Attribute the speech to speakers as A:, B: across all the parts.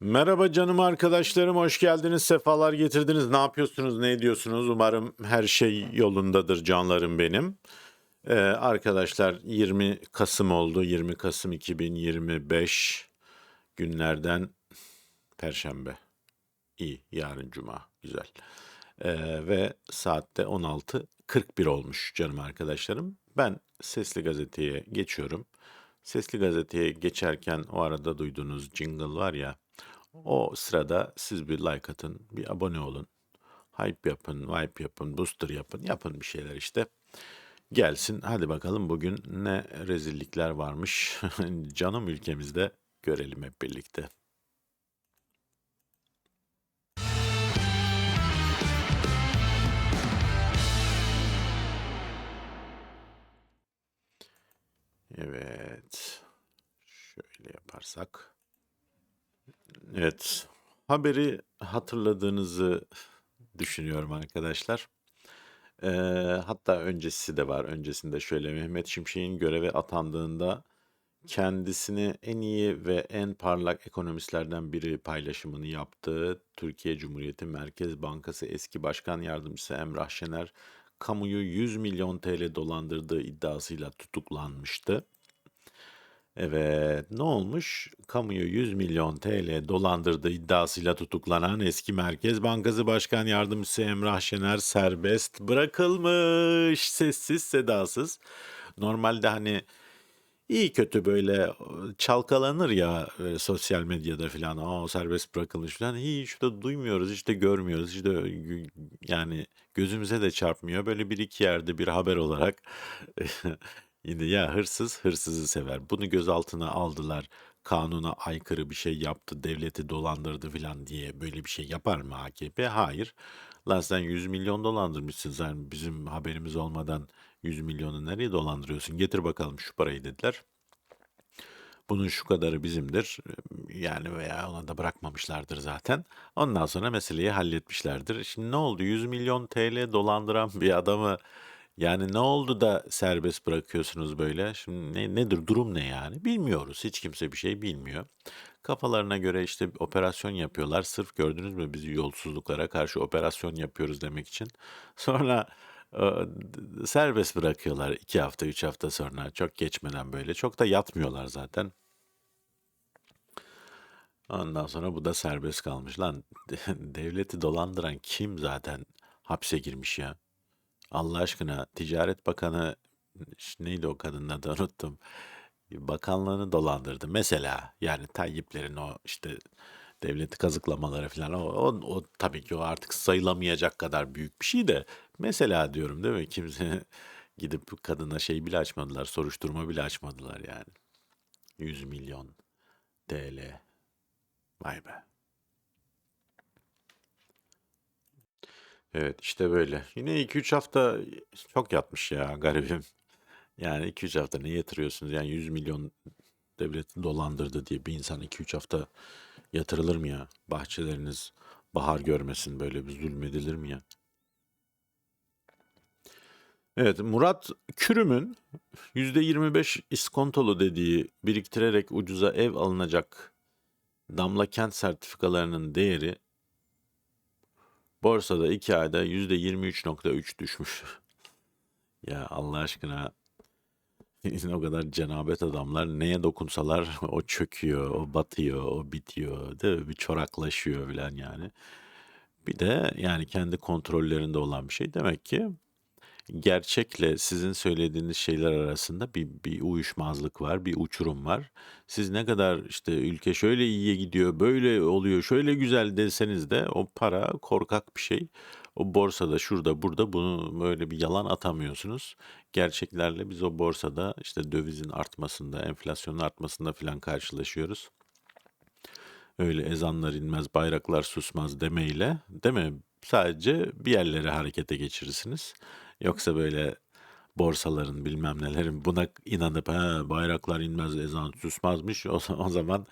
A: Merhaba canım arkadaşlarım, hoş geldiniz, sefalar getirdiniz. Ne yapıyorsunuz, ne ediyorsunuz? Umarım her şey yolundadır canlarım benim. Ee, arkadaşlar 20 Kasım oldu, 20 Kasım 2025 günlerden Perşembe. İyi, yarın Cuma, güzel. Ee, ve saatte 16.41 olmuş canım arkadaşlarım. Ben Sesli Gazete'ye geçiyorum. Sesli Gazete'ye geçerken o arada duyduğunuz jingle var ya, o sırada siz bir like atın, bir abone olun. Hype yapın, vibe yapın, booster yapın, yapın bir şeyler işte. Gelsin hadi bakalım bugün ne rezillikler varmış canım ülkemizde görelim hep birlikte. Evet. Şöyle yaparsak. Evet. Haberi hatırladığınızı düşünüyorum arkadaşlar. Ee, hatta öncesi de var. Öncesinde şöyle Mehmet Şimşek'in göreve atandığında kendisini en iyi ve en parlak ekonomistlerden biri paylaşımını yaptığı Türkiye Cumhuriyeti Merkez Bankası eski başkan yardımcısı Emrah Şener kamuyu 100 milyon TL dolandırdığı iddiasıyla tutuklanmıştı. Evet, ne olmuş? Kamuyu 100 milyon TL dolandırdığı iddiasıyla tutuklanan eski Merkez Bankası Başkan Yardımcısı Emrah Şener serbest bırakılmış. Sessiz sedasız. Normalde hani iyi kötü böyle çalkalanır ya e, sosyal medyada filan. Aa serbest bırakılmış filan. Hiç de duymuyoruz, hiç de görmüyoruz. Hiç de gü- yani gözümüze de çarpmıyor. Böyle bir iki yerde bir haber olarak Yine ya hırsız hırsızı sever. Bunu gözaltına aldılar. Kanuna aykırı bir şey yaptı, devleti dolandırdı filan diye böyle bir şey yapar mı AKP? Hayır. Lan sen 100 milyon dolandırmışsın. Sen bizim haberimiz olmadan 100 milyonu nereye dolandırıyorsun? Getir bakalım şu parayı dediler. Bunun şu kadarı bizimdir. Yani veya ona da bırakmamışlardır zaten. Ondan sonra meseleyi halletmişlerdir. Şimdi ne oldu? 100 milyon TL dolandıran bir adamı yani ne oldu da serbest bırakıyorsunuz böyle? Şimdi ne, nedir durum ne yani? Bilmiyoruz. Hiç kimse bir şey bilmiyor. Kafalarına göre işte operasyon yapıyorlar. Sırf gördünüz mü biz yolsuzluklara karşı operasyon yapıyoruz demek için. Sonra e, serbest bırakıyorlar iki hafta, üç hafta sonra. Çok geçmeden böyle. Çok da yatmıyorlar zaten. Ondan sonra bu da serbest kalmış. Lan devleti dolandıran kim zaten hapse girmiş ya? Allah aşkına Ticaret Bakanı neydi o kadının adı unuttum. Bakanlığını dolandırdı. Mesela yani Tayyiplerin o işte devleti kazıklamaları falan o, o, o tabii ki o artık sayılamayacak kadar büyük bir şey de mesela diyorum değil mi? Kimse gidip kadına şey bile açmadılar, soruşturma bile açmadılar yani. 100 milyon TL. Vay be. Evet işte böyle. Yine 2-3 hafta çok yatmış ya garibim. Yani 2-3 hafta ne yatırıyorsunuz? Yani 100 milyon devlet dolandırdı diye bir insan 2-3 hafta yatırılır mı ya? Bahçeleriniz bahar görmesin böyle bir zulmedilir mi ya? Evet Murat Kürüm'ün %25 iskontolu dediği biriktirerek ucuza ev alınacak damla kent sertifikalarının değeri borsada 2 ayda %23.3 düşmüş. Ya Allah aşkına o kadar cenabet adamlar neye dokunsalar o çöküyor, o batıyor, o bitiyor, değil mi? Bir çoraklaşıyor falan yani. Bir de yani kendi kontrollerinde olan bir şey demek ki gerçekle sizin söylediğiniz şeyler arasında bir, bir uyuşmazlık var, bir uçurum var. Siz ne kadar işte ülke şöyle iyiye gidiyor, böyle oluyor, şöyle güzel deseniz de o para korkak bir şey. O borsada şurada burada bunu böyle bir yalan atamıyorsunuz. Gerçeklerle biz o borsada işte dövizin artmasında, enflasyonun artmasında falan karşılaşıyoruz. Öyle ezanlar inmez, bayraklar susmaz demeyle, değil mi? Sadece bir yerlere harekete geçirirsiniz. Yoksa böyle borsaların bilmem nelerin buna inanıp ha, bayraklar inmez, ezan susmazmış o, o zaman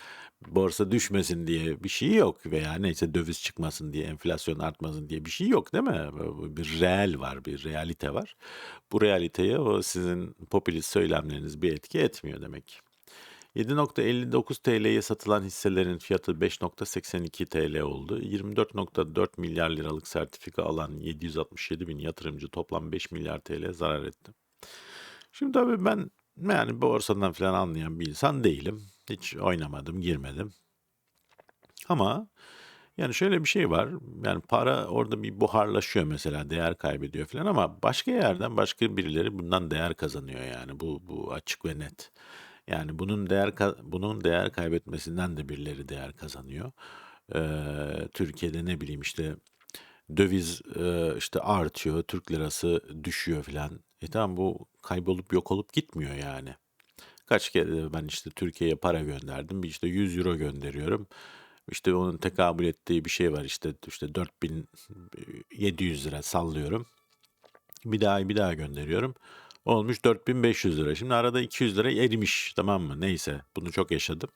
A: borsa düşmesin diye bir şey yok veya neyse döviz çıkmasın diye enflasyon artmasın diye bir şey yok değil mi? Bir reel var, bir realite var. Bu realiteye o sizin popülist söylemleriniz bir etki etmiyor demek. 7.59 TL'ye satılan hisselerin fiyatı 5.82 TL oldu. 24.4 milyar liralık sertifika alan 767 bin yatırımcı toplam 5 milyar TL zarar etti. Şimdi tabii ben yani borsadan falan anlayan bir insan değilim. Hiç oynamadım, girmedim. Ama yani şöyle bir şey var. Yani para orada bir buharlaşıyor mesela, değer kaybediyor falan ama başka yerden başka birileri bundan değer kazanıyor yani. Bu bu açık ve net. Yani bunun değer bunun değer kaybetmesinden de birileri değer kazanıyor. Ee, Türkiye'de ne bileyim işte döviz e, işte artıyor, Türk lirası düşüyor filan. E tamam bu kaybolup yok olup gitmiyor yani. Kaç kere ben işte Türkiye'ye para gönderdim. İşte 100 euro gönderiyorum. İşte onun tekabül ettiği bir şey var işte işte 4700 lira sallıyorum. Bir daha bir daha gönderiyorum. Olmuş 4500 lira. Şimdi arada 200 lira erimiş tamam mı? Neyse bunu çok yaşadım.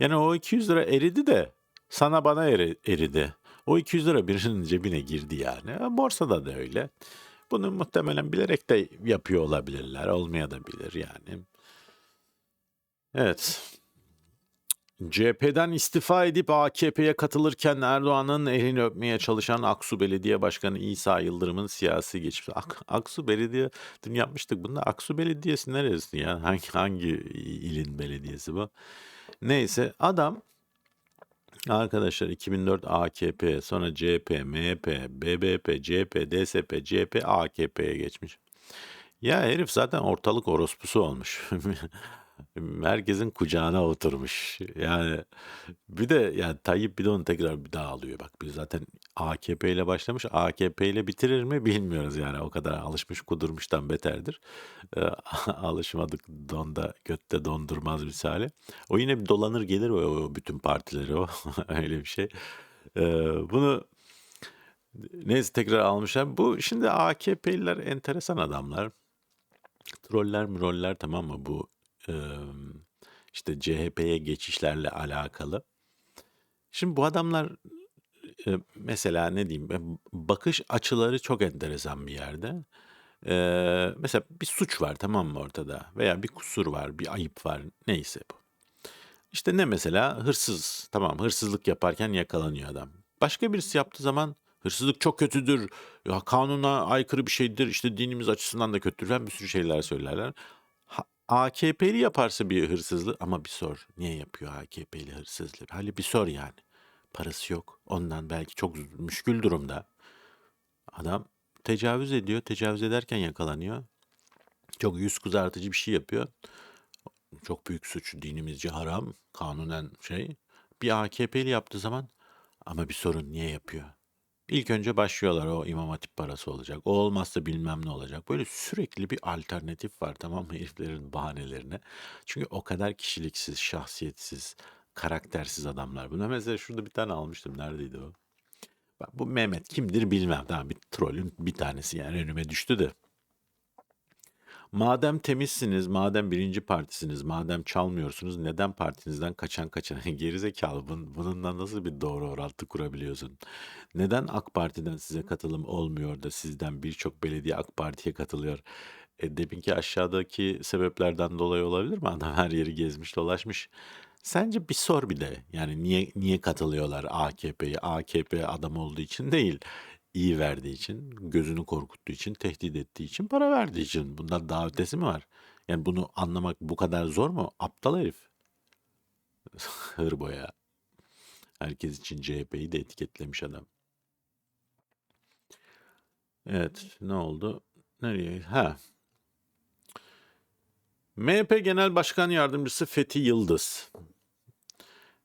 A: Yani o 200 lira eridi de sana bana eri- eridi. O 200 lira birinin cebine girdi yani. E, Borsada da öyle. Bunu muhtemelen bilerek de yapıyor olabilirler. Olmaya da bilir yani. Evet. CHP'den istifa edip AKP'ye katılırken Erdoğan'ın elini öpmeye çalışan Aksu Belediye Başkanı İsa Yıldırım'ın siyasi geçmişi. Ak- Aksu Belediye dün yapmıştık bunu. Aksu Belediyesi neresi ya? Hangi hangi ilin belediyesi bu? Neyse adam arkadaşlar 2004 AKP, sonra CHP, MHP, BBP, CHP, DSP, CHP, AKP'ye geçmiş. Ya herif zaten ortalık orospusu olmuş. Herkesin kucağına oturmuş. Yani bir de yani Tayyip bir de onu tekrar bir daha alıyor. Bak biz zaten AKP ile başlamış. AKP ile bitirir mi bilmiyoruz yani. O kadar alışmış kudurmuştan beterdir. Ee, alışmadık donda götte dondurmaz misali. O yine bir dolanır gelir o, o bütün partileri o. Öyle bir şey. Ee, bunu neyse tekrar almışlar. Bu şimdi AKP'liler enteresan adamlar. Troller müroller tamam mı bu işte CHP'ye geçişlerle alakalı. Şimdi bu adamlar e, mesela ne diyeyim e, bakış açıları çok enteresan bir yerde. Mesela bir suç var tamam mı ortada veya bir kusur var bir ayıp var neyse bu. İşte ne mesela hırsız tamam hırsızlık yaparken yakalanıyor adam. Başka birisi yaptığı zaman hırsızlık çok kötüdür, ya kanuna aykırı bir şeydir, işte dinimiz açısından da kötüdür falan bir sürü şeyler söylerler. AKP'li yaparsa bir hırsızlık ama bir sor niye yapıyor AKP'li hırsızlık? Hali bir sor yani. Parası yok. Ondan belki çok müşkül durumda. Adam tecavüz ediyor. Tecavüz ederken yakalanıyor. Çok yüz kızartıcı bir şey yapıyor. Çok büyük suç. Dinimizce haram. Kanunen şey. Bir AKP'li yaptığı zaman ama bir sorun niye yapıyor? İlk önce başlıyorlar o imam hatip parası olacak. O olmazsa bilmem ne olacak. Böyle sürekli bir alternatif var tamam mı heriflerin bahanelerine. Çünkü o kadar kişiliksiz, şahsiyetsiz, karaktersiz adamlar. Buna mesela şurada bir tane almıştım. Neredeydi o? Bak bu Mehmet kimdir bilmem. Tamam bir trollün bir tanesi yani önüme düştü de. Madem temizsiniz, madem birinci partisiniz, madem çalmıyorsunuz neden partinizden kaçan kaçan gerizekalı bun, bununla nasıl bir doğru orantı kurabiliyorsun? Neden AK Parti'den size katılım olmuyor da sizden birçok belediye AK Parti'ye katılıyor? E, deminki aşağıdaki sebeplerden dolayı olabilir mi? Adam her yeri gezmiş dolaşmış. Sence bir sor bir de. Yani niye niye katılıyorlar AKP'ye? AKP adam olduğu için değil. İyi verdiği için, gözünü korkuttuğu için, tehdit ettiği için, para verdiği için. Bundan daha ötesi mi var? Yani bunu anlamak bu kadar zor mu? Aptal herif. Hırboya. Herkes için CHP'yi de etiketlemiş adam. Evet, ne oldu? Nereye? Ha. MHP Genel Başkan Yardımcısı Fethi Yıldız.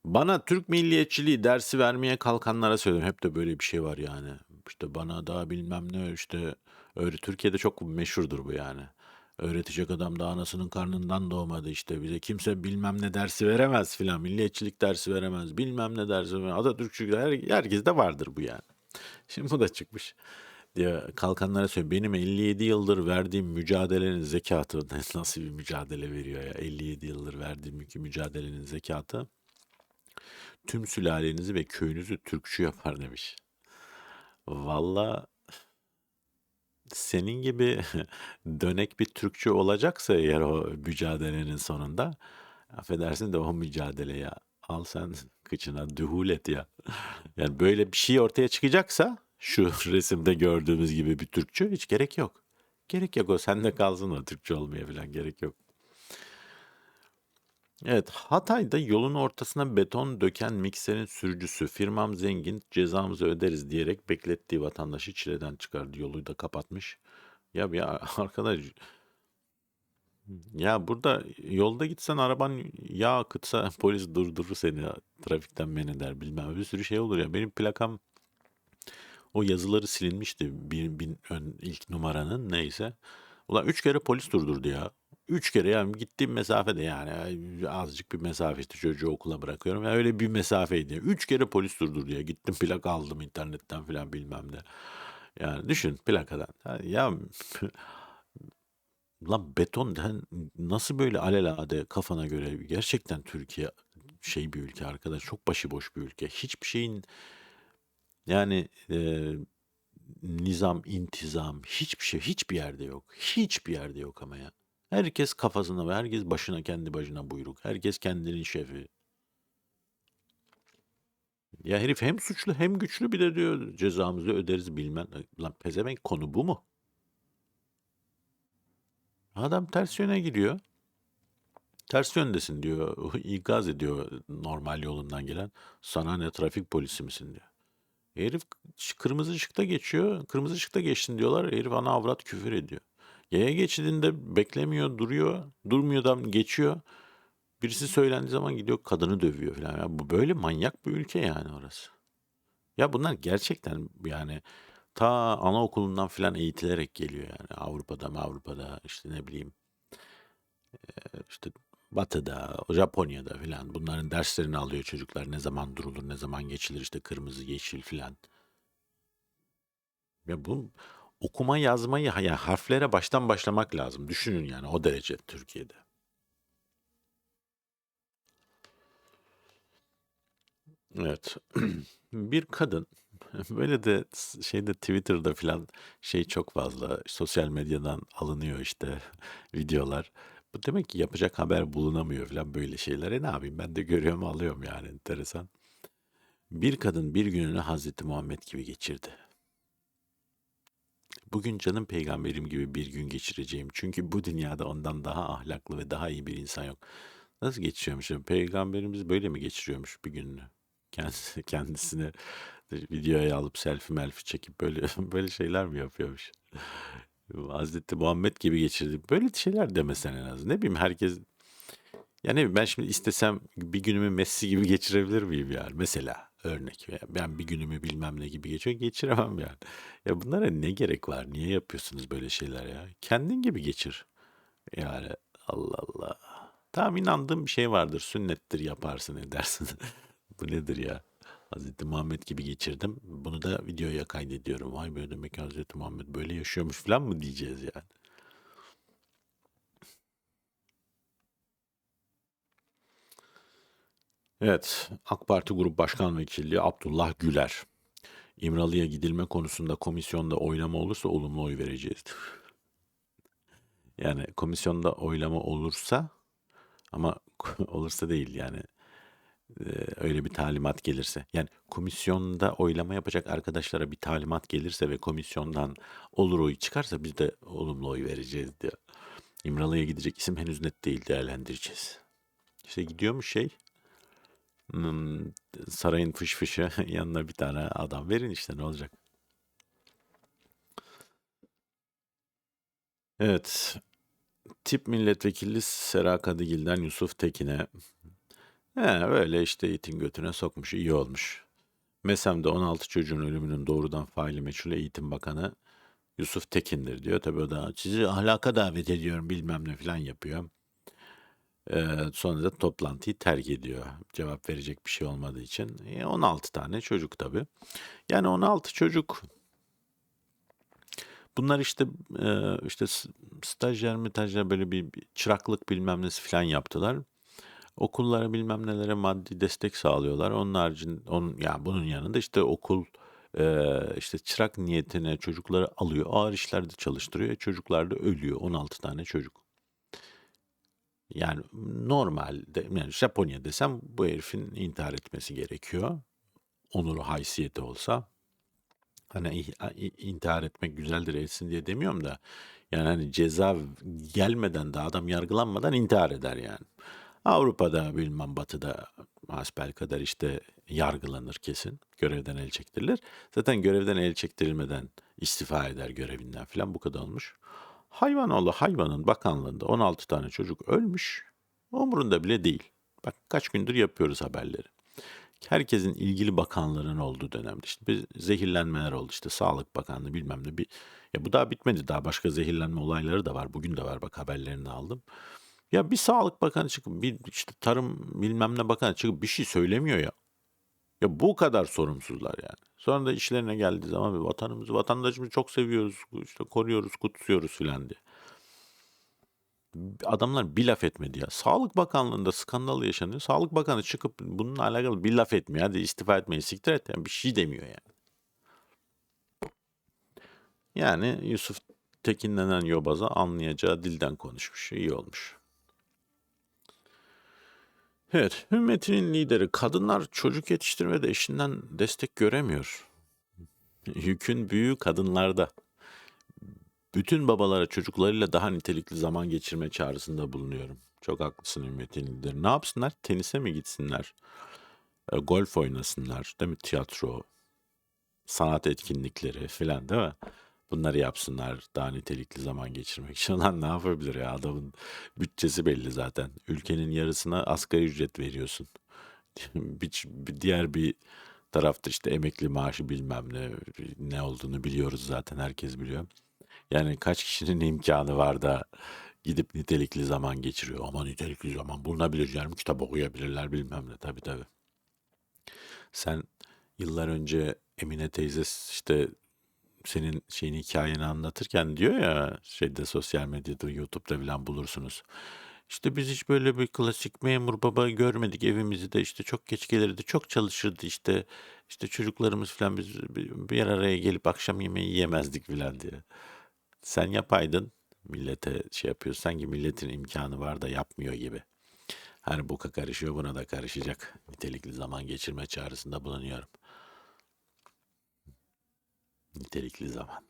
A: Bana Türk milliyetçiliği dersi vermeye kalkanlara söyledim. Hep de böyle bir şey var yani. İşte bana da bilmem ne işte öyle Türkiye'de çok meşhurdur bu yani. Öğretecek adam da anasının karnından doğmadı işte bize kimse bilmem ne dersi veremez filan. Milliyetçilik dersi veremez bilmem ne dersi veremez. Atatürkçülük her, herkes de vardır bu yani. Şimdi bu da çıkmış diye kalkanlara söylüyor. Benim 57 yıldır verdiğim mücadelenin zekatı nasıl bir mücadele veriyor ya 57 yıldır verdiğim mücadelenin zekatı tüm sülalenizi ve köyünüzü Türkçü yapar demiş. Valla senin gibi dönek bir Türkçü olacaksa eğer o mücadelenin sonunda Affedersin de o mücadele ya. Al sen kıçına dühul et ya. Yani böyle bir şey ortaya çıkacaksa şu resimde gördüğümüz gibi bir Türkçü hiç gerek yok. Gerek yok o sende kalsın o Türkçe olmaya falan gerek yok. Evet, Hatay'da yolun ortasına beton döken mikserin sürücüsü firmam zengin cezamızı öderiz diyerek beklettiği vatandaşı çileden çıkardı. Yolu da kapatmış. Ya bir arkadaş ya burada yolda gitsen araban yağ akıtsa polis durdurur seni trafikten men eder bilmem bir sürü şey olur ya. Benim plakam o yazıları silinmişti bir, bir ön ilk numaranın neyse. Ulan üç kere polis durdurdu ya. Üç kere yani gittiğim mesafede yani azıcık bir mesafe işte çocuğu okula bırakıyorum. Yani öyle bir mesafeydi. Üç kere polis durdurdu ya. Gittim plak aldım internetten falan bilmem ne. Yani düşün plakadan. Ha, Ya lan beton den- nasıl böyle alelade kafana göre gerçekten Türkiye şey bir ülke arkadaş çok başıboş bir ülke. Hiçbir şeyin yani e, nizam, intizam hiçbir şey hiçbir yerde yok. Hiçbir yerde yok ama ya. Herkes kafasına ve herkes başına kendi başına buyruk. Herkes kendinin şefi. Ya herif hem suçlu hem güçlü bir de diyor cezamızı öderiz bilmem. Lan pezevenk konu bu mu? Adam ters yöne gidiyor. Ters yöndesin diyor. İkaz ediyor normal yolundan gelen. Sana ne trafik polisi misin diyor. Herif kırmızı ışıkta geçiyor. Kırmızı ışıkta geçtin diyorlar. Herif ana avrat küfür ediyor. Yaya geçidinde beklemiyor, duruyor. Durmuyor da geçiyor. Birisi söylendiği zaman gidiyor kadını dövüyor falan. Ya bu böyle manyak bir ülke yani orası. Ya bunlar gerçekten yani ta anaokulundan falan eğitilerek geliyor yani. Avrupa'da, Avrupa'da işte ne bileyim işte Batı'da, Japonya'da falan bunların derslerini alıyor çocuklar. Ne zaman durulur, ne zaman geçilir işte kırmızı, yeşil falan. Ya bu okuma yazmayı ya harflere baştan başlamak lazım. Düşünün yani o derece Türkiye'de. Evet. Bir kadın böyle de şeyde Twitter'da filan şey çok fazla sosyal medyadan alınıyor işte videolar. Bu demek ki yapacak haber bulunamıyor filan böyle şeylere. Ne yapayım ben de görüyorum alıyorum yani enteresan. Bir kadın bir gününü Hazreti Muhammed gibi geçirdi. Bugün canım peygamberim gibi bir gün geçireceğim. Çünkü bu dünyada ondan daha ahlaklı ve daha iyi bir insan yok. Nasıl geçiriyormuş? Peygamberimiz böyle mi geçiriyormuş bir gününü? Kendisi, kendisini videoya alıp selfie melfi çekip böyle böyle şeyler mi yapıyormuş? Hazreti Muhammed gibi geçirdi. Böyle şeyler demesen en az. Ne bileyim herkes ya ne bileyim ben şimdi istesem bir günümü Messi gibi geçirebilir miyim yani? Mesela örnek. Ben bir günümü bilmem ne gibi geçiyor. Geçiremem yani. Ya bunlara ne gerek var? Niye yapıyorsunuz böyle şeyler ya? Kendin gibi geçir. Yani Allah Allah. Tamam inandığım bir şey vardır. Sünnettir yaparsın edersin. Bu nedir ya? Hazreti Muhammed gibi geçirdim. Bunu da videoya kaydediyorum. Vay be demek ki Hazreti Muhammed böyle yaşıyormuş falan mı diyeceğiz yani? Evet, AK Parti Grup Başkan Vekili Abdullah Güler. İmralı'ya gidilme konusunda komisyonda oylama olursa olumlu oy vereceğiz. Yani komisyonda oylama olursa ama olursa değil yani e, öyle bir talimat gelirse. Yani komisyonda oylama yapacak arkadaşlara bir talimat gelirse ve komisyondan olur oy çıkarsa biz de olumlu oy vereceğiz diyor. İmralı'ya gidecek isim henüz net değil değerlendireceğiz. İşte gidiyormuş şey hmm, sarayın fış fışı yanına bir tane adam verin işte ne olacak. Evet tip milletvekili Sera Kadıgil'den Yusuf Tekin'e He, öyle işte itin götüne sokmuş iyi olmuş. MESEM'de 16 çocuğun ölümünün doğrudan faili meçhul Eğitim Bakanı Yusuf Tekin'dir diyor. Tabii o da sizi ahlaka davet ediyorum bilmem ne falan yapıyor. Ee, sonra da toplantıyı terk ediyor. Cevap verecek bir şey olmadığı için. E, 16 tane çocuk tabii. Yani 16 çocuk bunlar işte e, işte s- stajyer böyle bir, çıraklık bilmem nesi falan yaptılar. Okullara bilmem nelere maddi destek sağlıyorlar. Onun haricinde onun yani bunun yanında işte okul işte çırak niyetine çocukları alıyor. Ağır işlerde çalıştırıyor. E, çocuklar da ölüyor. 16 tane çocuk. Yani normalde yani Japonya desem bu herifin intihar etmesi gerekiyor. Onuru haysiyeti olsa. Hani intihar etmek güzeldir etsin diye demiyorum da yani hani ceza gelmeden de adam yargılanmadan intihar eder yani. Avrupa'da bilmem batıda kadar işte yargılanır kesin. Görevden el çektirilir. Zaten görevden el çektirilmeden istifa eder görevinden falan bu kadar olmuş. Hayvanoğlu hayvanın bakanlığında 16 tane çocuk ölmüş. Umurunda bile değil. Bak kaç gündür yapıyoruz haberleri. Herkesin ilgili bakanların olduğu dönemde işte bir zehirlenmeler oldu işte Sağlık Bakanlığı bilmem ne bir ya bu daha bitmedi daha başka zehirlenme olayları da var bugün de var bak haberlerini aldım. Ya bir Sağlık Bakanı çıkıp bir işte Tarım bilmem ne bakanı çıkıp bir şey söylemiyor ya. Ya bu kadar sorumsuzlar yani. Sonra da işlerine geldiği zaman bir vatanımızı, vatandaşımızı çok seviyoruz, işte koruyoruz, kutsuyoruz filan diye. Adamlar bir laf etmedi ya. Sağlık Bakanlığı'nda skandal yaşanıyor. Sağlık Bakanı çıkıp bununla alakalı bir laf etmiyor. Hadi istifa etmeyi siktir et. Yani bir şey demiyor yani. Yani Yusuf Tekin denen yobaza anlayacağı dilden konuşmuş. İyi olmuş. Evet, hümmetinin lideri kadınlar çocuk yetiştirmede eşinden destek göremiyor. Yükün büyüğü kadınlarda. Bütün babalara çocuklarıyla daha nitelikli zaman geçirme çağrısında bulunuyorum. Çok haklısın hümmetin lideri. Ne yapsınlar? Tenise mi gitsinler? E, golf oynasınlar, değil mi? Tiyatro, sanat etkinlikleri filan değil mi? Bunları yapsınlar daha nitelikli zaman geçirmek için. Lan ne yapabilir ya adamın bütçesi belli zaten. Ülkenin yarısına asgari ücret veriyorsun. bir, diğer bir tarafta işte emekli maaşı bilmem ne ne olduğunu biliyoruz zaten herkes biliyor. Yani kaç kişinin imkanı var da gidip nitelikli zaman geçiriyor. Ama nitelikli zaman bulunabilir. Yani kitap okuyabilirler bilmem ne. Tabii tabii. Sen yıllar önce Emine teyze işte senin şeyin hikayeni anlatırken diyor ya şeyde sosyal medyada YouTube'da falan bulursunuz. İşte biz hiç böyle bir klasik memur baba görmedik evimizi de işte çok geç gelirdi çok çalışırdı işte işte çocuklarımız falan biz bir araya gelip akşam yemeği yiyemezdik falan diye. Sen yapaydın millete şey yapıyorsun sanki milletin imkanı var da yapmıyor gibi. Hani boka karışıyor buna da karışacak. Nitelikli zaman geçirme çağrısında bulunuyorum. Nitelikli zaman.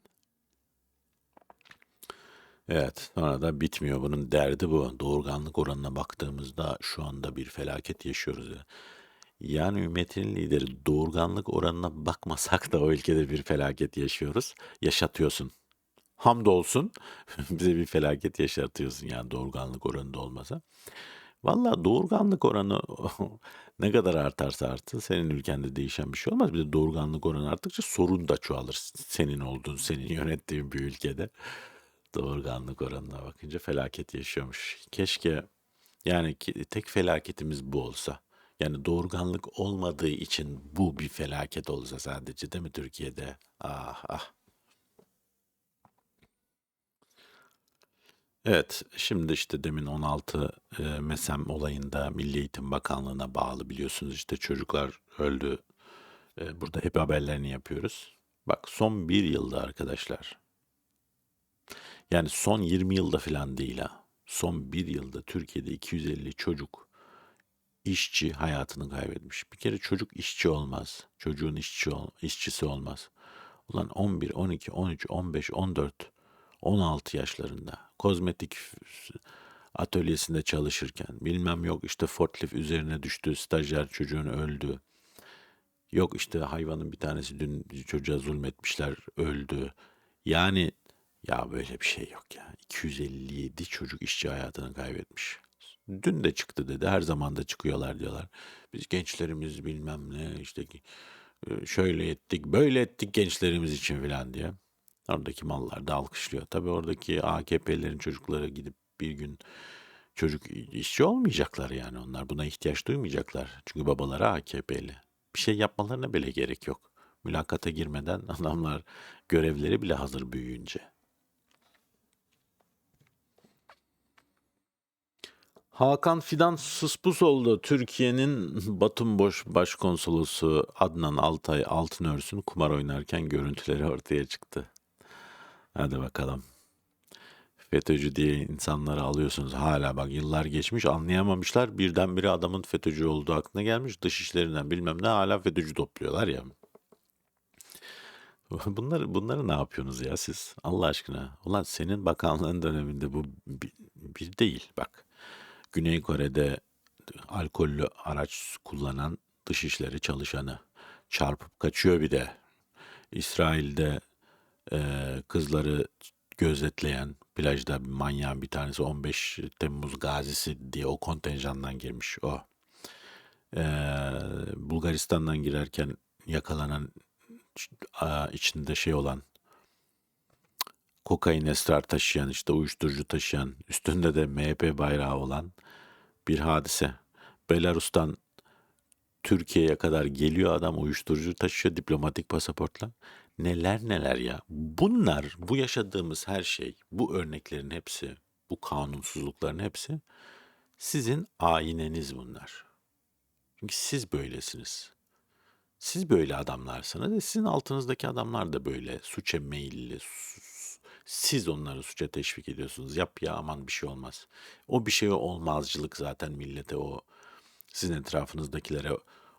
A: Evet, sonra da bitmiyor. Bunun derdi bu. Doğurganlık oranına baktığımızda şu anda bir felaket yaşıyoruz. ya. Yani ümmetin lideri doğurganlık oranına bakmasak da o ülkede bir felaket yaşıyoruz. Yaşatıyorsun. Hamdolsun bize bir felaket yaşatıyorsun yani doğurganlık oranında olmasa. Valla doğurganlık oranı ne kadar artarsa artsın senin ülkende değişen bir şey olmaz. Bir de doğurganlık oranı arttıkça sorun da çoğalır. Senin olduğun, senin yönettiğin bir ülkede. Doğurganlık oranına bakınca felaket yaşıyormuş. Keşke yani tek felaketimiz bu olsa. Yani doğurganlık olmadığı için bu bir felaket olsa sadece değil mi Türkiye'de? Ah ah. Evet, şimdi işte demin 16 e, MESEM olayında Milli Eğitim Bakanlığı'na bağlı biliyorsunuz işte çocuklar öldü. E, burada hep haberlerini yapıyoruz. Bak son bir yılda arkadaşlar. Yani son 20 yılda falan değil ha. Son bir yılda Türkiye'de 250 çocuk işçi hayatını kaybetmiş. Bir kere çocuk işçi olmaz. Çocuğun işçi ol, işçisi olmaz. Ulan 11, 12, 13, 15, 14, 16 yaşlarında kozmetik atölyesinde çalışırken bilmem yok işte forklift üzerine düştü stajyer çocuğun öldü. Yok işte hayvanın bir tanesi dün çocuğa zulmetmişler öldü. Yani ya böyle bir şey yok ya. 257 çocuk işçi hayatını kaybetmiş. Dün de çıktı dedi. Her zaman da çıkıyorlar diyorlar. Biz gençlerimiz bilmem ne işte şöyle ettik, böyle ettik gençlerimiz için filan diye. Oradaki mallar da alkışlıyor. Tabii oradaki AKP'lerin çocukları gidip bir gün çocuk işçi olmayacaklar yani. Onlar buna ihtiyaç duymayacaklar. Çünkü babaları AKP'li. Bir şey yapmalarına bile gerek yok. Mülakata girmeden adamlar görevleri bile hazır büyüyünce. Hakan Fidan Suspusoğlu Türkiye'nin Batumboş Başkonsolosu Adnan Altay Altınörs'ün kumar oynarken görüntüleri ortaya çıktı. Hadi bakalım. FETÖ'cü diye insanları alıyorsunuz. Hala bak yıllar geçmiş anlayamamışlar. Birdenbire adamın FETÖ'cü olduğu aklına gelmiş. Dış işlerinden bilmem ne hala FETÖ'cü topluyorlar ya. Bunları, bunları ne yapıyorsunuz ya siz? Allah aşkına. Ulan senin bakanlığın döneminde bu bir, bir değil bak. Güney Kore'de alkollü araç kullanan dışişleri çalışanı çarpıp kaçıyor bir de. İsrail'de eee, kızları gözetleyen plajda bir manyağın bir tanesi 15 Temmuz gazisi diye o kontenjandan girmiş o. Eee, Bulgaristan'dan girerken yakalanan içinde şey olan kokain esrar taşıyan işte uyuşturucu taşıyan üstünde de MHP bayrağı olan bir hadise. Belarus'tan Türkiye'ye kadar geliyor adam uyuşturucu taşıyor diplomatik pasaportla. Neler neler ya. Bunlar bu yaşadığımız her şey bu örneklerin hepsi bu kanunsuzlukların hepsi sizin ayneniz bunlar. Çünkü siz böylesiniz. Siz böyle adamlarsınız ve sizin altınızdaki adamlar da böyle suça meyilli. Siz onları suça teşvik ediyorsunuz. Yap ya aman bir şey olmaz. O bir şey olmazcılık zaten millete o sizin etrafınızdakilere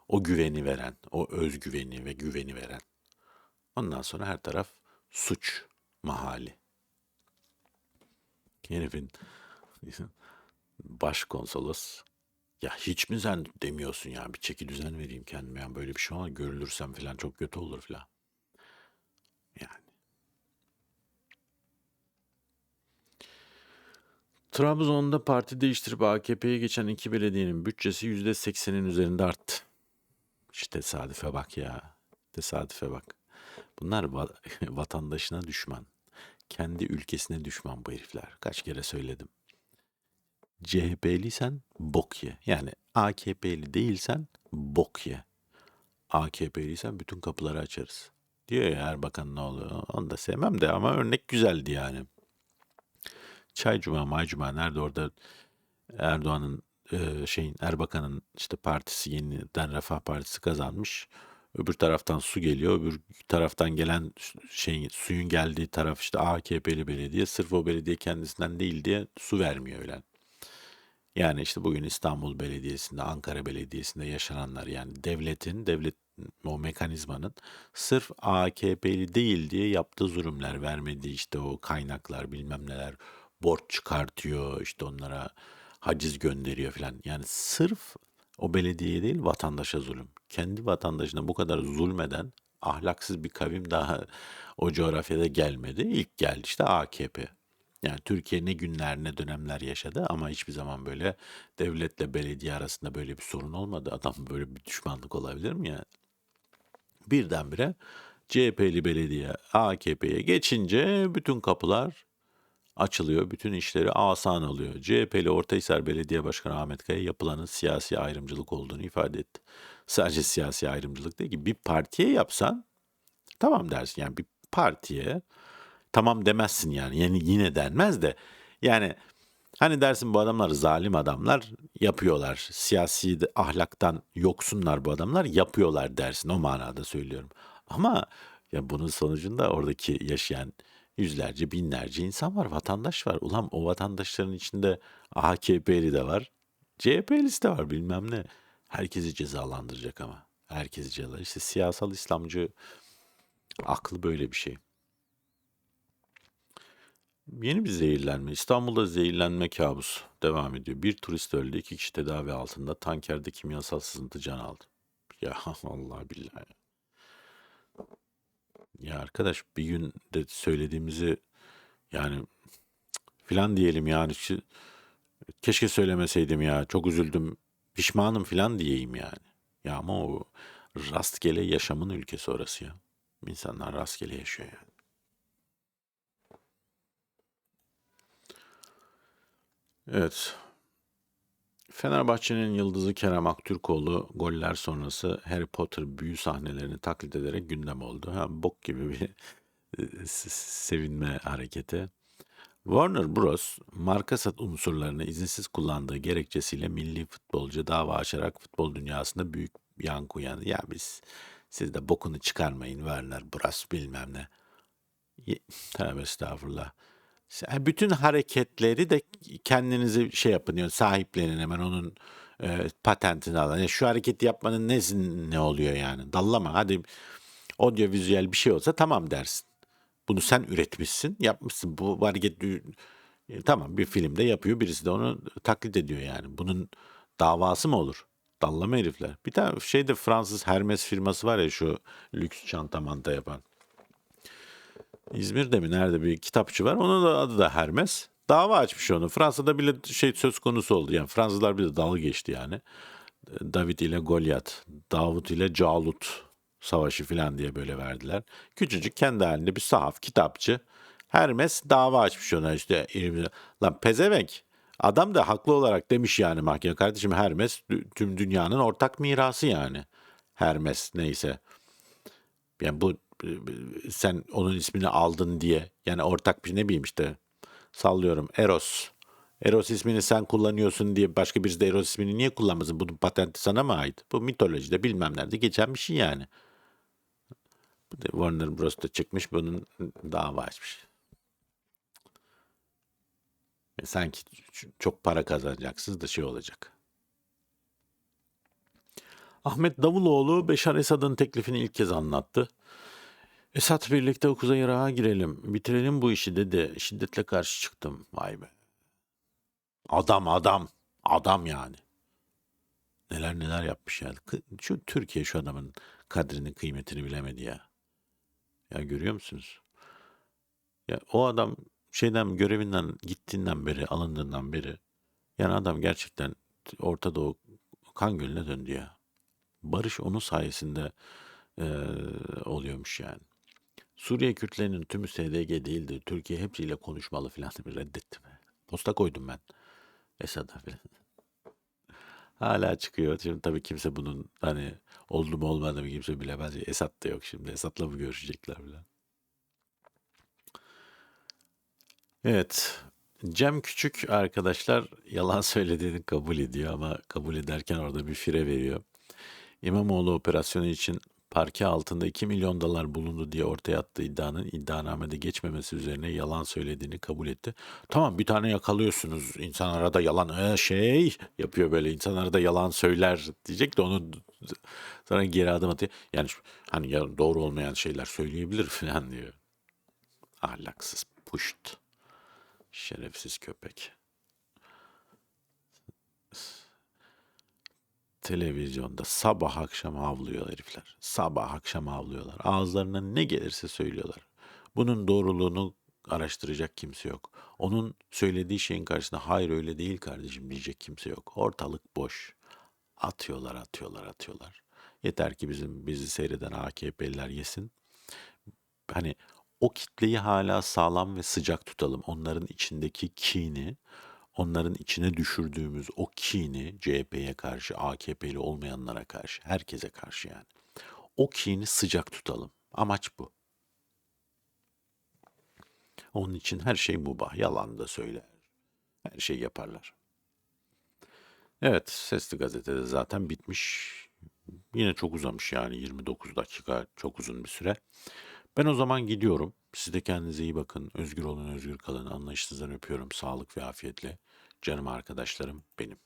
A: o güveni veren, o özgüveni ve güveni veren. Ondan sonra her taraf suç mahali. Herifin başkonsolos ya hiç mi sen demiyorsun ya bir çeki düzen vereyim kendime yani böyle bir şey olmaz görülürsem falan çok kötü olur falan. Yani Trabzon'da parti değiştirip AKP'ye geçen iki belediyenin bütçesi %80'in üzerinde arttı. İşte tesadüfe bak ya. Tesadüfe bak. Bunlar va- vatandaşına düşman. Kendi ülkesine düşman bu herifler. Kaç kere söyledim. CHP'liysen bok ye. Yani AKP'li değilsen bok ye. AKP'liysen bütün kapıları açarız. Diyor ya Erbakan ne oluyor? Onu da sevmem de ama örnek güzeldi yani. Çay Cuma, May Cuma nerede orada Erdoğan'ın şeyin Erbakan'ın işte partisi yeniden Refah Partisi kazanmış. Öbür taraftan su geliyor. Öbür taraftan gelen şeyin suyun geldiği taraf işte AKP'li belediye. Sırf o belediye kendisinden değil diye su vermiyor öyle. Yani işte bugün İstanbul Belediyesi'nde, Ankara Belediyesi'nde yaşananlar yani devletin, devlet o mekanizmanın sırf AKP'li değil diye yaptığı zulümler, vermediği işte o kaynaklar bilmem neler borç çıkartıyor, işte onlara haciz gönderiyor falan. Yani sırf o belediyeye değil vatandaşa zulüm. Kendi vatandaşına bu kadar zulmeden ahlaksız bir kavim daha o coğrafyada gelmedi. İlk geldi işte AKP. Yani Türkiye ne günler ne dönemler yaşadı ama hiçbir zaman böyle devletle belediye arasında böyle bir sorun olmadı. Adam böyle bir düşmanlık olabilir mi ya? Birdenbire CHP'li belediye AKP'ye geçince bütün kapılar açılıyor. Bütün işleri asan oluyor. CHP'li Ortahisar Belediye Başkanı Ahmet Kaya yapılanın siyasi ayrımcılık olduğunu ifade etti. Sadece siyasi ayrımcılık değil ki bir partiye yapsan tamam dersin. Yani bir partiye tamam demezsin yani. Yani yine denmez de yani hani dersin bu adamlar zalim adamlar yapıyorlar. Siyasi de- ahlaktan yoksunlar bu adamlar yapıyorlar dersin. O manada söylüyorum. Ama ya bunun sonucunda oradaki yaşayan yüzlerce binlerce insan var. Vatandaş var. Ulan o vatandaşların içinde AKP'li de var. CHP'lisi de var bilmem ne. Herkesi cezalandıracak ama. Herkesi cezalandıracak. İşte siyasal İslamcı aklı böyle bir şey. Yeni bir zehirlenme. İstanbul'da zehirlenme kabus devam ediyor. Bir turist öldü, iki kişi tedavi altında. Tankerde kimyasal sızıntı can aldı. Ya Allah billahi. Ya arkadaş bir gün de söylediğimizi yani filan diyelim yani. Keşke söylemeseydim ya. Çok üzüldüm. Pişmanım filan diyeyim yani. Ya ama o rastgele yaşamın ülkesi orası ya. İnsanlar rastgele yaşıyor yani. Evet. Fenerbahçe'nin yıldızı Kerem Aktürkoğlu goller sonrası Harry Potter büyü sahnelerini taklit ederek gündem oldu. Ha, bok gibi bir e, sevinme hareketi. Warner Bros. marka sat unsurlarını izinsiz kullandığı gerekçesiyle milli futbolcu dava açarak futbol dünyasında büyük yankı uyandı. Ya biz siz de bokunu çıkarmayın Warner Bros. bilmem ne. Tövbe estağfurullah. Bütün hareketleri de kendinizi şey yapın diyor, sahiplenin hemen onun e, patentini alın. Yani şu hareketi yapmanın nesi ne oluyor yani? Dallama. Hadi audiovizüel bir şey olsa tamam dersin. Bunu sen üretmişsin, yapmışsın. Bu hareket e, tamam bir filmde yapıyor, birisi de onu taklit ediyor yani. Bunun davası mı olur? Dallama herifler. Bir tane şeyde Fransız Hermes firması var ya şu lüks çanta manta yapan. İzmir'de mi nerede bir kitapçı var. Onun da adı da Hermes. Dava açmış onu. Fransa'da bile şey söz konusu oldu. Yani Fransızlar bile dalga geçti yani. David ile Goliat, Davut ile Calut savaşı falan diye böyle verdiler. Küçücük kendi halinde bir sahaf, kitapçı. Hermes dava açmış ona işte. Lan pezevenk. Adam da haklı olarak demiş yani mahkeme kardeşim Hermes tüm dünyanın ortak mirası yani. Hermes neyse. Yani bu sen onun ismini aldın diye yani ortak bir ne bileyim işte sallıyorum Eros. Eros ismini sen kullanıyorsun diye başka birisi de Eros ismini niye kullanmasın? Bunun patenti sana mı ait? Bu mitolojide bilmem nerede geçen bir şey yani. Warner Bros. da çıkmış bunun dava açmış. E sanki çok para kazanacaksınız da şey olacak. Ahmet Davuloğlu Beşar Esad'ın teklifini ilk kez anlattı. Esat birlikte Kuzey Irak'a girelim. Bitirelim bu işi dedi. Şiddetle karşı çıktım. Vay be. Adam adam. Adam yani. Neler neler yapmış. Kı- Şu Türkiye şu adamın kadrini kıymetini bilemedi ya. Ya görüyor musunuz? Ya o adam şeyden görevinden gittiğinden beri alındığından beri yani adam gerçekten Orta Doğu kan gölüne döndü ya. Barış onun sayesinde eee, oluyormuş yani. Suriye Kürtlerinin tümü SDG değildir. Türkiye hepsiyle konuşmalı filan bir reddettim. Posta koydum ben Esad'a filan. Hala çıkıyor. Şimdi tabii kimse bunun hani oldu mu olmadı mı kimse bilemez. Esad da yok şimdi. Esad'la mı görüşecekler filan. Evet. Cem Küçük arkadaşlar yalan söylediğini kabul ediyor ama kabul ederken orada bir fire veriyor. İmamoğlu operasyonu için parke altında 2 milyon dolar bulundu diye ortaya attığı iddianın iddianamede geçmemesi üzerine yalan söylediğini kabul etti. Tamam bir tane yakalıyorsunuz insan arada yalan "Ee, şey yapıyor böyle insan arada yalan söyler diyecek de onu sonra geri adım atıyor. Yani hani ya doğru olmayan şeyler söyleyebilir falan diyor. Ahlaksız puşt. Şerefsiz köpek. Televizyonda sabah akşam havlıyor herifler. Sabah akşam havlıyorlar. Ağızlarına ne gelirse söylüyorlar. Bunun doğruluğunu araştıracak kimse yok. Onun söylediği şeyin karşısında hayır öyle değil kardeşim diyecek kimse yok. Ortalık boş. Atıyorlar, atıyorlar, atıyorlar. Yeter ki bizim bizi seyreden AKP'liler yesin. Hani o kitleyi hala sağlam ve sıcak tutalım. Onların içindeki kini, onların içine düşürdüğümüz o kini CHP'ye karşı, AKP'li olmayanlara karşı, herkese karşı yani. O kini sıcak tutalım. Amaç bu. Onun için her şey mubah. Yalan da söyler. Her şey yaparlar. Evet, Sesli Gazete'de zaten bitmiş. Yine çok uzamış yani 29 dakika çok uzun bir süre. Ben o zaman gidiyorum. Siz de kendinize iyi bakın. Özgür olun, özgür kalın. Anlayışınızdan öpüyorum. Sağlık ve afiyetle. Canım arkadaşlarım benim.